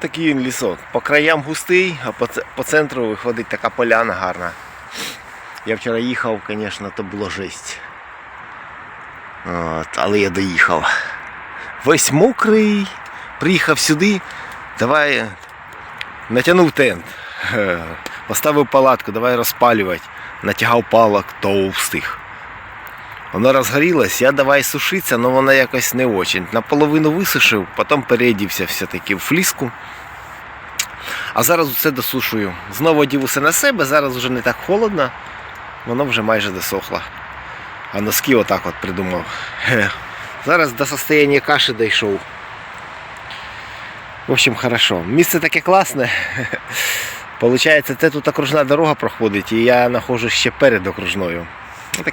такий він лісок. По краям густий, а по, по центру виходить така поляна гарна. Я вчора їхав, звісно, то було жесть. От, але я доїхав. Весь мокрий, приїхав сюди, давай натягнув тент, е, поставив палатку, давай розпалювати, натягав палок товстих. Воно розгорілось, я давай сушиться, але воно якось не очень. Наполовину висушив, потім переодівся все-таки в фліску. А зараз все досушую. Знову одів усе на себе, зараз вже не так холодно, воно вже майже досохло. А носки отак от придумав. Зараз до состояння каші дійшов. В общем, хорошо. Місце таке класне. Получається, це тут окружна дорога проходить, і я знаходжусь ще перед окружною. Ну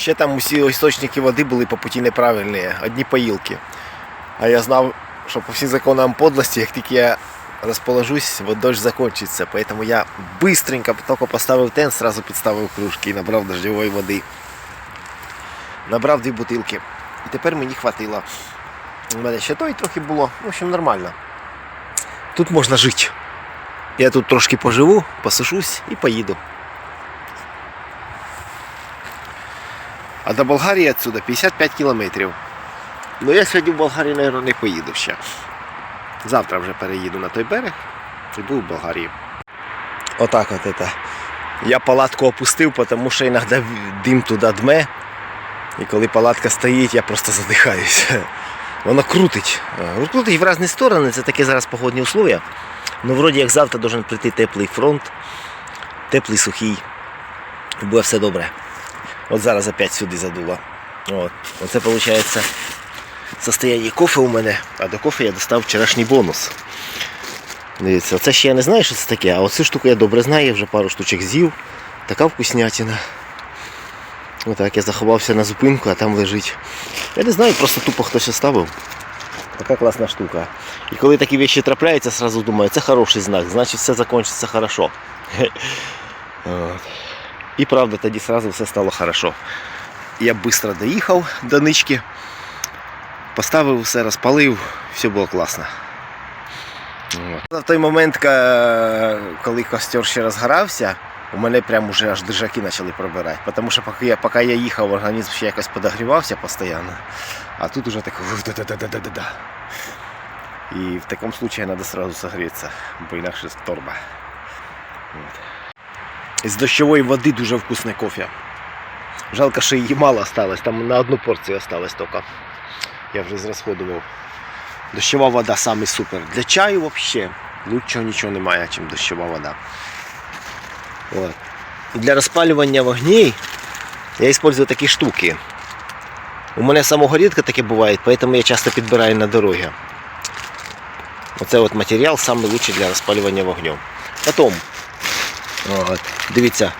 Ще там усі істочники води були по путі неправильні, одні поїлки. А я знав, що по всім законам подлості, як тільки я розположусь, вот дощ закончиться. Поэтому я быстренько только поставив тент, сразу підставив кружки і набрав дождьової води. Набрав дві бутилки. І тепер мені хватило. У мене ще той трохи було. В общем, нормально. Тут можна жити. Я тут трошки поживу, посушусь і поїду. А до Болгарії відсюди 55 кілометрів. Ну я сьогодні в Болгарію, мабуть, не поїду ще. Завтра вже переїду на той берег і буду в Болгарії. Отак от это. Я палатку опустив, тому що іноді дим туди дме. І коли палатка стоїть, я просто задихаюсь. Воно крутить. Крутить в різні сторони, це такі зараз погодні условия. Ну, вроді як завтра должен прийти теплий фронт, теплий сухий. Буде все добре. От зараз опять сюди задуло. От. Оце виходить состояние кофе у мене, а до кофе я достав вчорашній бонус. Дивіться, оце ще я не знаю, що це таке, а оцю штуку я добре знаю, я вже пару штучок з'їв. Така вкуснятина. Отак я заховався на зупинку, а там лежить. Я не знаю, просто тупо хтось оставив. Така класна штука. І коли такі речі трапляються, сразу думаю, це хороший знак, значить все закінчиться хорошо. І правда, тоді сразу все стало хорошо. Я швидко доїхав до нички, поставив все, розпалив, все було класно. В той момент, коли костер ще розгорався, у мене прям уже аж держаки почали пробирати. Тому що поки я, поки я їхав, організм ще якось подогрівався постійно. А тут уже таке да-да-да-да-да-да. І в такому випадку треба сразу согрітися, бо інакше торба. От. З дощової води дуже вкусне кофе. Жалко, що її мало осталось, там на одну порцію осталось тільки. Я вже зрозходував. Дощова вода самий супер. Для чаю взагалі лучшого нічого немає, ніж дощова вода. От. Для розпалювання вогней я використовую такі штуки. У мене самого рідко таке буває, тому я часто підбираю на дороги. Оце от матеріал найкращий для розпалювання вогню. Потім, от, дивіться,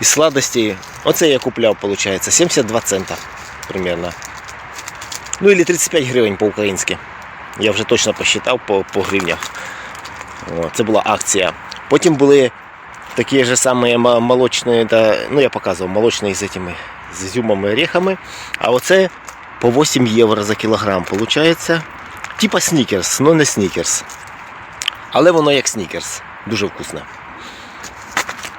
із сладості, оце я купляв, виходить, 72 цента примерно. Ну или 35 гривень по-українськи. Я вже точно посчитав по, по гривнях. О, це була акція. Потім були такі ж самі молочні, та, ну я показував, молочні з этими, з ізюмами орехами. А оце по 8 євро за кілограм виходить. Типа снікерс, але не снікерс. Але воно як снікерс. Дуже вкусне.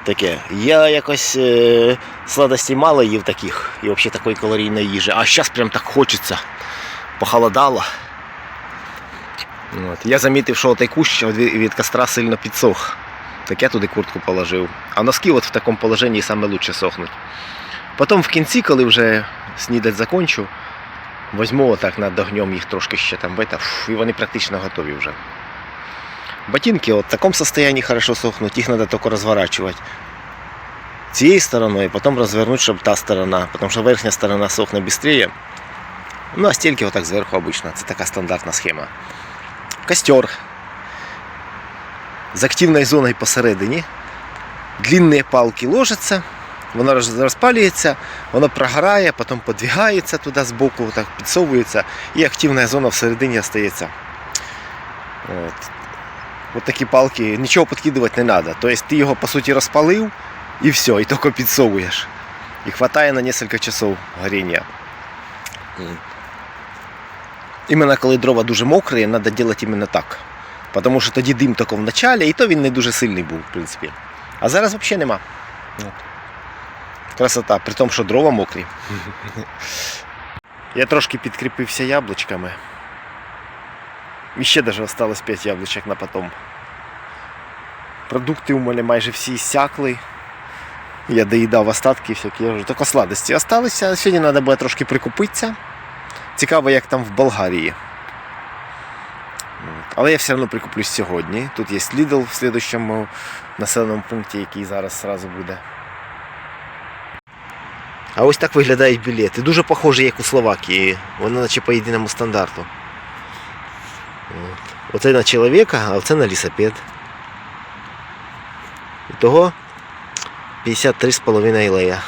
Таке. Я якось е, сладостей мало їв таких і взагалі такої калорійної їжі. А зараз прям так хочеться. Похолодало. От. Я замітив, що той кущ від, костра сильно підсох. Так я туди куртку положив. А носки от в такому положенні саме лучше сохнуть. Потім в кінці, коли вже снідать закончу, візьму отак над огнем їх трошки ще там бета, і вони практично готові вже. Ботинки от в такому состоянии хорошо сохнуть, їх треба тільки розворачувати. Цією стороною, потім розвернути, щоб та сторона, тому що верхня сторона сохне швидше. Ну, а стільки отак зверху обично. Це така стандартна схема. Костер. З активною зоною посередині. Длинні палки ложаться, воно роз- розпалюється, воно прогорає, потім подвигається туди збоку, так підсовується, і активна зона всередині остається. От. От такі палки, нічого підкидувати не треба. Тобто ти його по суті розпалив і все, і тільки підсовуєш. И хватает на несколько часов горения. М. Іменно коли дрова дуже мокрі, треба робити іменно так. Тому що тоді дим тільки в началі, і то він не дуже сильний був, в принципі. А зараз взагалі нема. Красота, при тому, що дрова мокрі. Я трошки підкріпився яблучками. І ще навіть осталось 5 яблучок на потом. Продукти у мене майже всі сякли. Я доїдав остатки всякі, я тільки сладості осталися. Сьогодні треба буде трошки прикупитися. Цікаво, як там в Болгарії. Але я все одно прикуплюсь сьогодні. Тут є Lidl в слідущому населеному пункті, який зараз сразу буде. А ось так виглядають білети. Дуже похожі, як у Словакії. Вони наче по єдиному стандарту. Оце на чоловіка, а оце на лісопед. Ітого 53,5 лея.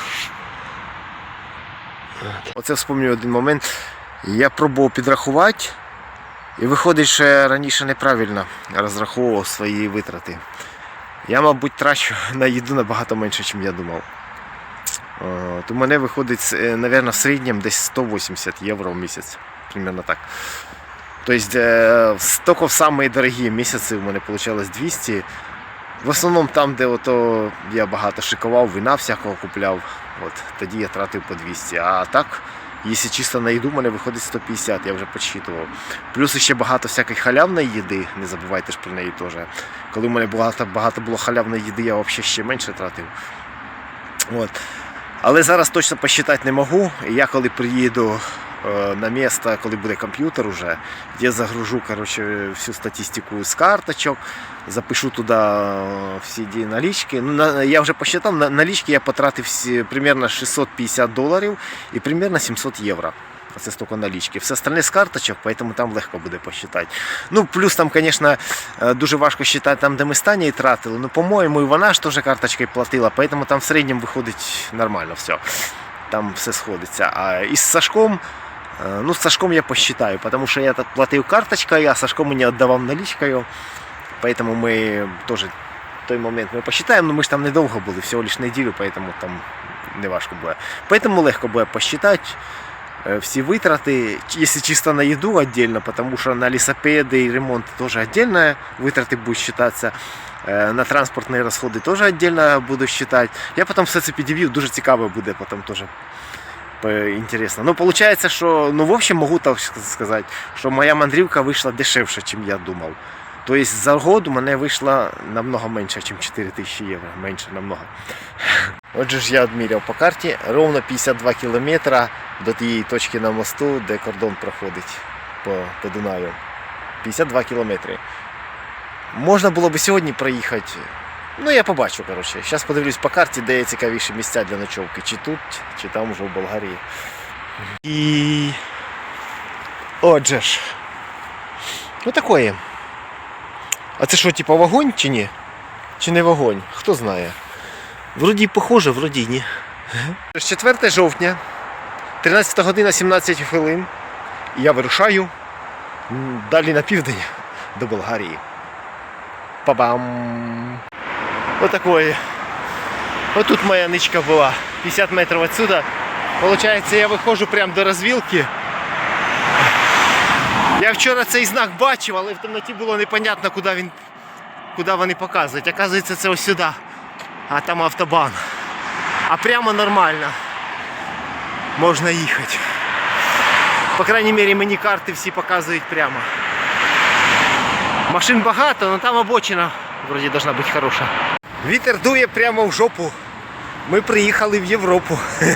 Оце вспомню один момент. Я пробував підрахувати, і виходить, що я раніше неправильно розраховував свої витрати. Я, мабуть, трачу на їду набагато менше, ніж я думав. От, у мене виходить, мабуть, в середньому десь 180 євро в місяць. Примерно так. Тобто, е, тільки в самі дорогі місяці у мене вийшло 200. В основному там, де ото я багато шикував, вина всякого купляв, от, тоді я тратив по 200. А так, якщо чисто на їду, мене виходить 150, я вже підсчитував. Плюс ще багато всякої халявної їди, не забувайте ж про неї теж. Коли в мене багато, багато було халявної їди, я взагалі ще менше тратив. От. Але зараз точно посчитати не можу. Я коли приїду на місце, коли буде комп'ютер уже, я загружу короче, всю статистику з карточок, запишу туди е, всі ді налічки. Ну, я вже посчитав, на налічки я потратив примерно 650 доларів і примерно 700 євро. Це стільки налічки. Все остальне з карточок, поэтому там легко буде посчитати. Ну, плюс там, звісно, е, дуже важко считати там, де ми стані тратили. Ну, по-моєму, і вона ж теж карточкою платила, поэтому там в середньому виходить нормально все. Там все сходиться. А із Сашком, е, ну, з Сашком я посчитаю, тому що я так платив карточкою, а Сашко мені віддавав налічкою. Поэтому ми теж в той момент ми посчитаємо, ну ми ж там недовго були, всього лише неділю, поэтому там не важко буде. Поэтому легко буде посчитати э, все вытраты, если чисто на еду отдельно, потому что на лесопеды и ремонт тоже отдельно вытраты будут считаться. Э, На транспортные расходы тоже отдельно буду считать. Я потом все це підівів, дуже цікаво буде потом тоже по- интересно. Ну, получается, что, ну, в общем, могу так сказать, что моя мандрівка вийшла дешевше, чем я думав. То есть за год у мене вийшло намного менше, ніж 4 тисячі євро. Менше намного. Отже ж я відміряв по карті ровно 52 кілометри до тієї точки на мосту, де кордон проходить по, по Дунаю. 52 кілометри. Можна було б сьогодні проїхати. Ну, я побачу, коротше. Зараз подивлюсь по карті, де є цікавіші місця для ночовки. Чи тут, чи там уже в Болгарії. І. Отже ж. Ну такое. А це що, типа вогонь чи ні? Чи не вогонь? Хто знає. Вроді похоже, вроді ні. 4 жовтня, 13 година 17 хвилин. І я вирушаю далі на південь до Болгарії. Па-бам! Отакої. Отут моя ничка була. 50 метрів відсюди. Получається, я виходжу прямо до розвілки. Я вчора цей знак бачив, але в темноті було непонятно, куди він. Куди вони показують. Оказується, це ось сюди. А там автобан. А прямо нормально. Можна їхати. По крайній мірі мені карти всі показують прямо. Машин багато, але там обочина вроді должна бути хороша. Вітер дує прямо в жопу. Ми приїхали в Європу.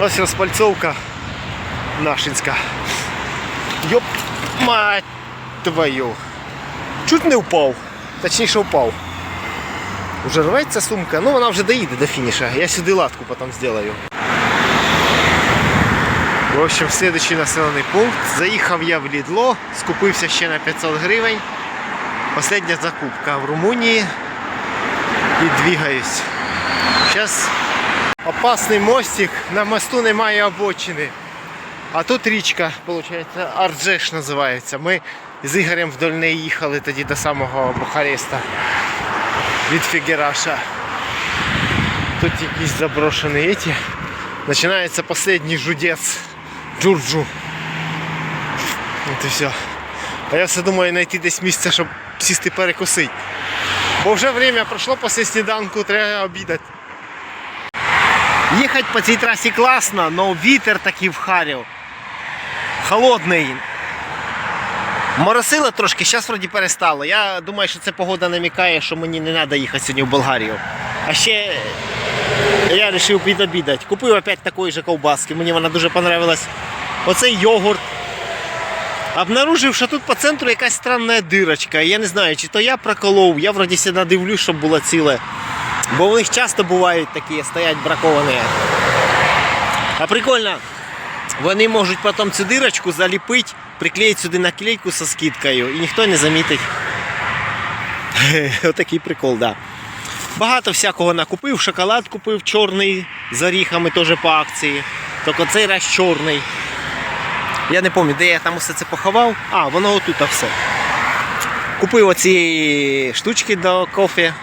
Ось розпальцовка нашинська. Йоп, мать твою. Чуть не впав. Точніше впав. Уже рветься сумка, ну вона вже доїде до фініша. Я сюди латку потім зроблю. В общем, следующий населений пункт. Заїхав я в Лідло, скупився ще на 500 гривень. Последня закупка в Румунії. І двигаюсь. Зараз опасний мостик, на мосту немає обочини. А тут річка, виходить, Арджеш називається. Ми з Ігорем вдоль неї їхали тоді до самого Бухареста від Фігераша. тут якісь заброшені эти. Починається останній жудець Джурджу. От і все. А я все думаю знайти десь місце, щоб сісти перекусити. Бо вже время пройшло після сніданку, треба обідати. Їхати по цій трасі класно, але вітер такий вхарів. Холодний. Моросило трошки, зараз вроді перестало. Я думаю, що це погода намікає, що мені не треба їхати сьогодні в Болгарію. А ще я вирішив підобідати. Купив опять такої же ковбаски, мені вона дуже понравилась. Оцей йогурт. Обнаружив, що тут по центру якась странна дирочка. Я не знаю, чи то я проколов, я вроді сюди дивлюсь, щоб було ціле. Бо у них часто бувають такі, стоять браковані. А прикольно, вони можуть потім цю дирочку заліпити, приклеїти сюди наклейку зі скидкою і ніхто не замітить. Отакий прикол, да. Багато всякого накупив, шоколад купив чорний з оріхами теж по акції. Тільки цей раз чорний. Я не пам'ятаю, де я там усе це поховав. А, воно отут все. Купив оці штучки до кофе.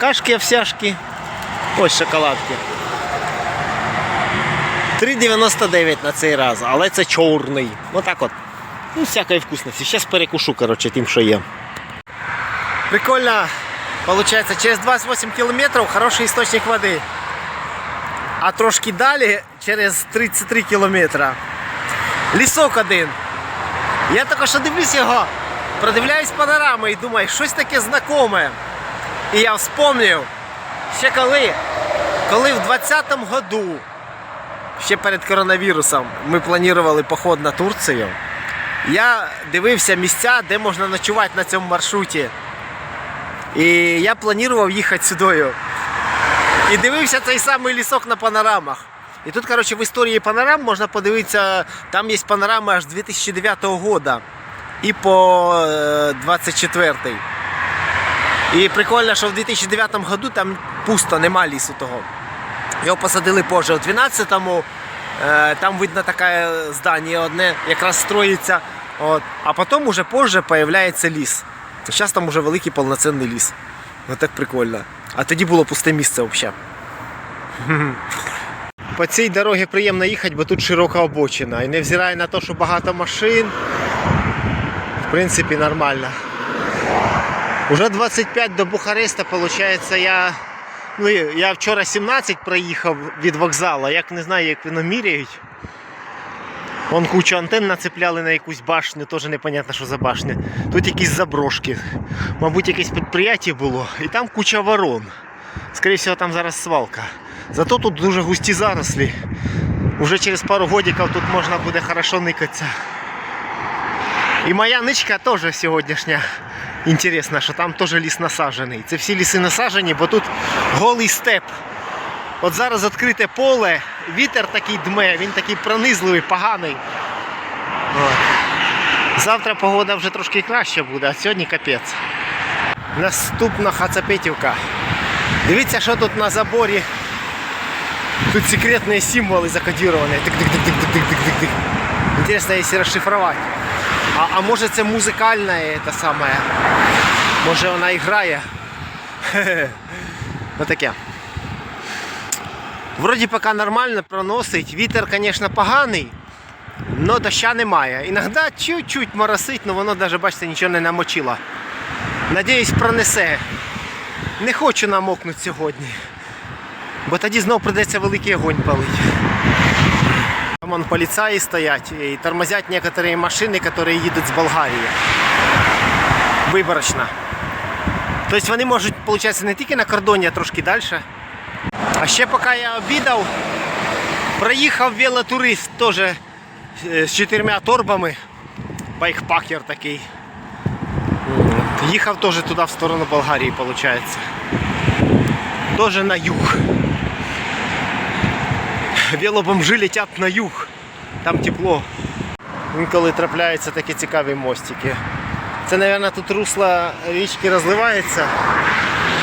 Кашки овсяшки. Ось шоколадки. 3,99 на цей раз, але це чорний. Отак от. Ну, всякої вкусності. Зараз перекушу, коротше, тим, що є. Прикольно. Получается, через 28 километров хороший источник воды. А трошки далі, через 33 кілометра, лісок один. Я тільки що дивлюсь його, продивляюсь панорами і думаю, щось таке знакоме. І я вспомнив, ще коли, коли в 20-му году, ще перед коронавірусом, ми планували поход на Турцію. Я дивився місця, де можна ночувати на цьому маршруті. І я планував їхати сюди. І дивився цей самий лісок на панорамах. І тут, коротше, в історії панорам можна подивитися, там є панорами аж 2009 года і по е, 24 І прикольно, що в 2009 году там пусто, нема лісу того. Його посадили позже. У 12-му е, там видно таке здання одне, якраз строїться. От. А потім уже позже появляється ліс. Зараз там уже великий повноцінний ліс. Ось так прикольно. А тоді було пусте місце взагалі. По цій дорогі приємно їхати, бо тут широка обочина. І невзирає на те, що багато машин, в принципі нормально. Уже 25 до Бухареста, виходить, я. Ну, я вчора 17 проїхав від вокзалу, як не знаю, як воно міряють. Вон кучу антенн нацепляли на якусь башню, теж непонятно, що за башня. Тут якісь заброшки. Мабуть, якесь підприємство було. І там куча ворон. Скоріше всього, там зараз свалка. Зато тут дуже густі зарослі. Уже через пару годиків тут можна буде хорошо никатися. І моя ничка теж сьогоднішня. Інтересно, що там теж ліс насаджений. Це всі ліси насаджені, бо тут голий степ. От зараз відкрите поле, вітер такий дме, він такий пронизливий, поганий. От. Завтра погода вже трошки краще буде, а сьогодні капець. Наступна Хацапетівка. Дивіться, що тут на заборі. Тут секретные символы закодированные. Тык-тык-тык-тык-тык-тык-тык. Интересно, если расшифровать. А, а може це музикальне це саме. Може вона грає. Ось таке. Вроді поки нормально проносить. Вітер, звісно, поганий, але доща немає. Іноді чуть-чуть моросить, але воно навіть, бачите, нічого не намочило. Надіюсь, пронесе. Не хочу намокнути сьогодні. Бо тоді знов придеться великий огонь палити. Там вон поліцаї стоять і тормозять некоторые машини, які їдуть з Болгарії. Виборочно. Тобто вони можуть, виходить, не тільки на кордоні, а трошки далі. А ще поки я обідав, проїхав велотурист теж е, з чотирма торбами. Байкпакер такий. Їхав теж туди в сторону Болгарії, виходить. Теж на юг. Велобомжи летять на юг. Там тепло. Інколи трапляються такі цікаві мостики. Це, мабуть, тут русло річки розливається.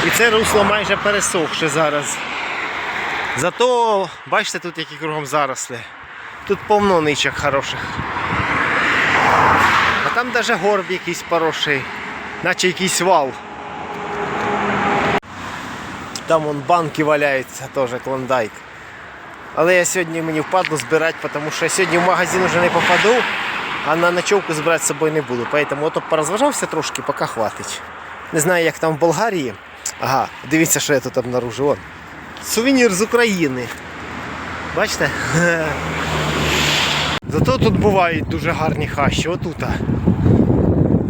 І це русло майже пересохше зараз. Зато, бачите, тут які кругом заросли. Тут повно ничок хороших. А там навіть горб якийсь поросший, наче якийсь вал. Там вон банки валяються, теж клондайк. Але я сьогодні мені впадло збирати, тому що я сьогодні в магазин вже не попаду, а на ночовку збирати з собою не буду. Поэтому ото порозважався трошки, поки хватить. Не знаю, як там в Болгарії. Ага, дивіться, що я тут обнаружив. Сувенір з України. Бачите? Зато тут бувають дуже гарні хащі. Отут.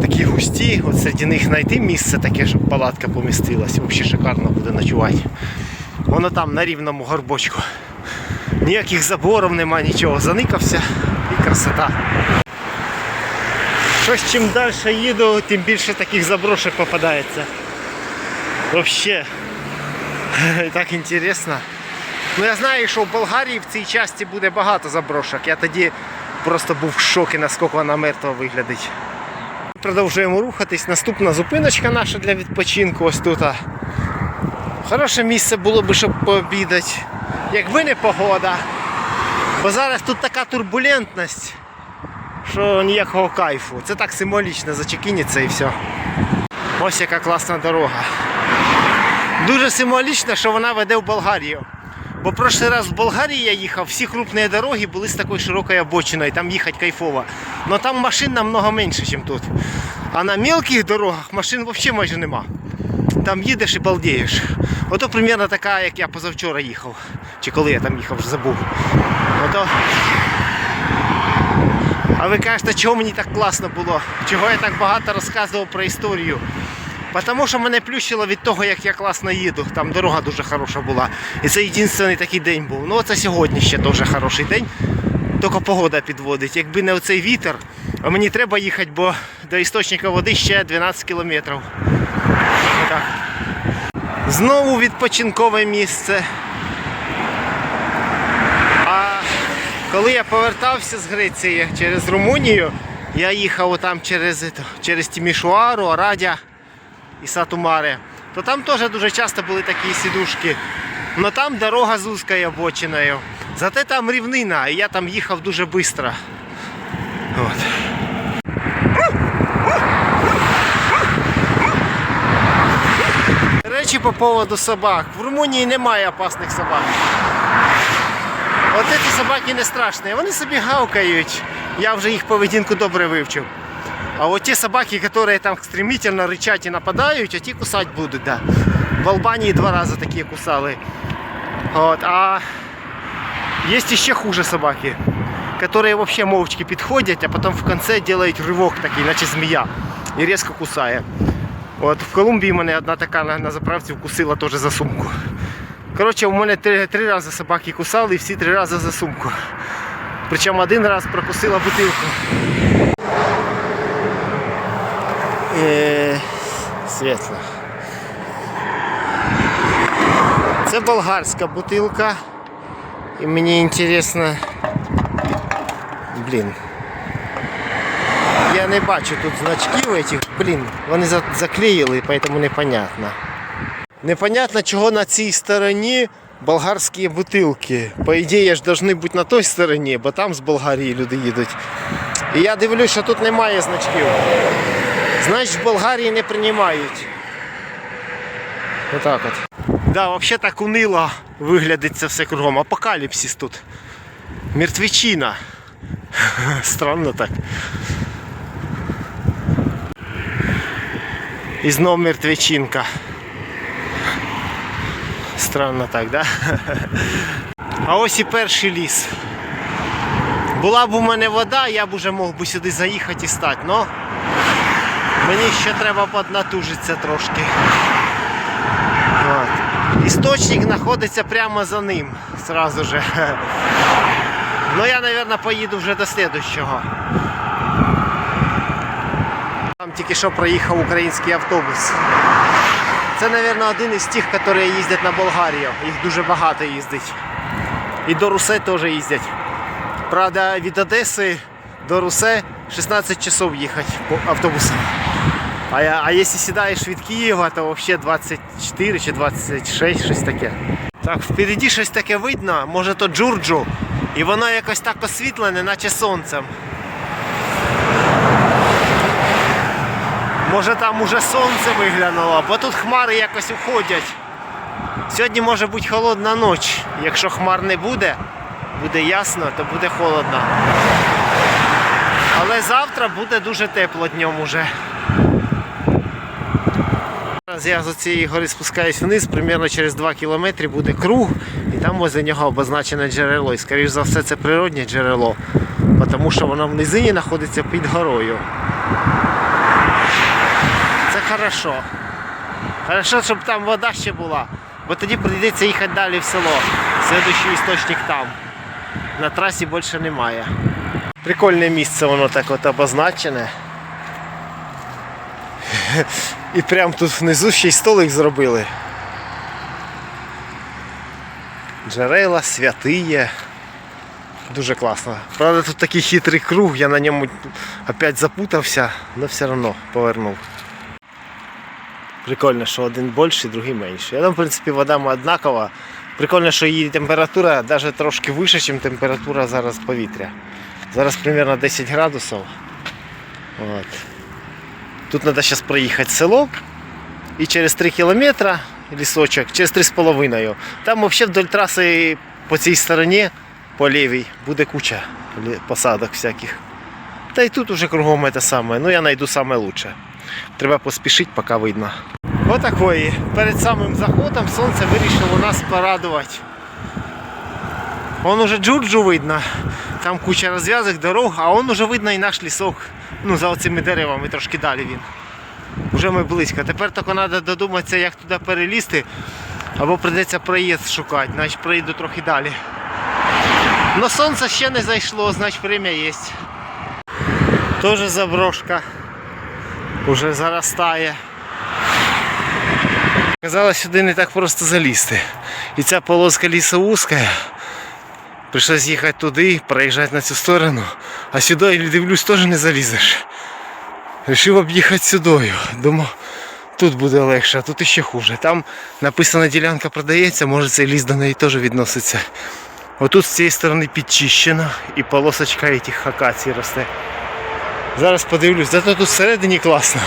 Такі густі, от серед них знайти місце таке, щоб палатка помістилась. Взагалі шикарно буде ночувати. Воно там на рівному горбочку. Ніяких заборів нема, нічого. Заникався і красота. Щось чим далі їду, тим більше таких заброшок попадається. Вообще. Так інтересно. Ну я знаю, що в Болгарії в цій часті буде багато заброшок. Я тоді просто був в шокі, наскільки вона мертва виглядить. Продовжуємо рухатись. Наступна зупиночка наша для відпочинку ось тут. Хороше місце було б, щоб пообідати. Якби не погода. Бо зараз тут така турбулентність, що ніякого кайфу. Це так символічно зачекінеться і все. Ось яка класна дорога. Дуже символічно, що вона веде в Болгарію. Бо прошлий раз в Болгарії я їхав, всі крупні дороги були з такою широкою обочиною, там їхати кайфово. Но там машин намного менше, ніж тут. А на мелких дорогах машин взагалі майже нема. Там їдеш і балдієш. Ото примерно така, як я позавчора їхав. Чи коли я там їхав, вже забув. Ото. А ви кажете, чого мені так класно було? Чого я так багато розказував про історію? Тому що мене плющило від того, як я класно їду. Там дорога дуже хороша була. І це єдиний такий день був. Ну це сьогодні ще дуже хороший день. Тільки погода підводить. Якби не оцей вітер, а мені треба їхати, бо до істочника води ще 12 кілометрів. Отак. Знову відпочинкове місце. А коли я повертався з Греції через Румунію, я їхав там через, через Тімішуару, Арадя і Сатумаре, то там теж дуже часто були такі сідушки. Но там дорога з узкою обочиною. Зате там рівнина, і я там їхав дуже швидко. От. Речі по поводу собак. В Румунії немає опасних собак. От ці собаки не страшні, вони собі гавкають. Я вже їх поведінку добре вивчив. А от ті собаки, які там стремительно ричать і нападають, а ті кусати будуть. Да. В Албанії два рази такі кусали. От, а є ще хуже собаки, які вообще мовчки підходять, а потім в кінці роблять ривок такий, наче змія, і різко кусає. От в Колумбії мене одна така на, на заправці вкусила теж за сумку. Коротше, у мене три, три рази собаки кусали і всі три рази за сумку. Причому один раз прокусила бутилку. Е, світло. Це болгарська бутилка. І мені цікаво. Блін. Я не бачу тут значків этих, блін, вони заклеїли, поэтому непонятно. Непонятно, чого на цій стороні болгарські бутилки. По ідеї ж повинні бути на той стороні, бо там з Болгарії люди їдуть. І я дивлюсь, що тут немає значків. Значить, в Болгарії не приймають. Отак от. Да, взагалі так унило виглядить це все кругом. Апокаліпсис тут. Мертвечина. Странно так. І знов мертвечинка. Странно так, да? А ось і перший ліс. Була б у мене вода, я б уже мог би сюди заїхати і стати, но мені ще треба поднатужитися трошки. От. Істочник знаходиться прямо за ним. Сразу же. Ну я, мабуть, поїду вже до слідущого. Там тільки що проїхав український автобус. Це, мабуть, один із тих, які їздять на Болгарію. Їх дуже багато їздить. І до Русе теж їздять. Правда, від Одеси до Русе 16 часов їхати по автобусу. А, а якщо сідаєш від Києва, то взагалі 24 чи 26, щось таке. Так, впереді щось таке видно, може то Джурджу. І воно якось так освітлене, наче сонцем. Може там уже сонце виглянуло, бо тут хмари якось уходять. Сьогодні може бути холодна ніч. Якщо хмар не буде, буде ясно, то буде холодно. Але завтра буде дуже тепло днем уже. Зараз я з цієї гори спускаюсь вниз, примерно через 2 кілометри буде круг, і там возле нього обозначене джерело. І скоріш за все це природнє джерело, тому що воно в низині знаходиться під горою. Це хорошо. Хорошо, щоб там вода ще була, бо тоді прийдеться їхати далі в село. Слідуючий істочник там. На трасі більше немає. Прикольне місце, воно так от обозначене. І прямо тут внизу ще й столик зробили. Джерела, святиє. Дуже класно. Правда, тут такий хитрий круг, я на ньому опять запутався, але все одно повернув. Прикольно, що один більший, другий менший. Я там, в принципі, вода однакова. Прикольно, що її температура навіть трошки вища, ніж температура зараз повітря. Зараз примерно 10 градусів. От. Тут треба зараз проїхати село і через 3 кілометри лісочок, через 3,5. Там взагалі вдоль траси по цій стороні, по лівій, буде куча посадок всяких. Та й тут уже кругом те саме. Ну я знайду саме лучше. Треба поспішити, поки видно. Отакої. Перед самим заходом сонце вирішило нас порадувати. Вон уже джурджу видно. Там куча розв'язок, дорог, а он уже видно і наш лісок. Ну, за оцими деревами трошки далі він. Уже ми близько. Тепер тільки треба додуматися, як туди перелізти. Або прийдеться проїзд шукати, значить проїду трохи далі. Но сонце ще не зайшло, значить время є. Тоже заброшка. Уже заростає. Казалось, сюди не так просто залізти. І ця полоска лісу вузька. Прийшлось їхати туди, проїжджати на цю сторону, а сюди, я дивлюсь, теж не залізеш. Рішив об'їхати сюдою. Думав, тут буде легше, а тут іще хуже. Там написано ділянка продається, може цей ліс до неї теж відноситься. Отут з цієї сторони підчищено і полосочка этих акацій росте. Зараз подивлюсь, зато тут всередині класно.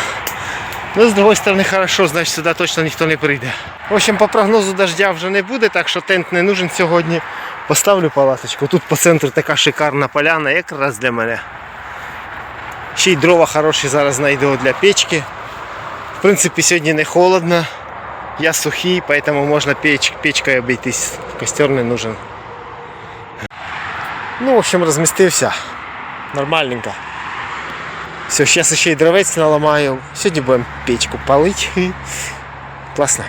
Ну, з другої сторони, хорошо, значить сюди точно ніхто не прийде. В общем, по прогнозу дождя вже не буде, так що тент не нужен сьогодні. Поставлю палаточку. Тут по центру така шикарна поляна, якраз для мене. Ще й дрова хороші зараз знайду для печки. В принципі, сьогодні не холодно. Я сухий, поэтому можна печ, печкою обійтись. Костер не нужен. Ну, в общем, розмістився. Нормальненько. Все, зараз ще й дровець наламаю. Сьогодні будемо печку палити. Класно.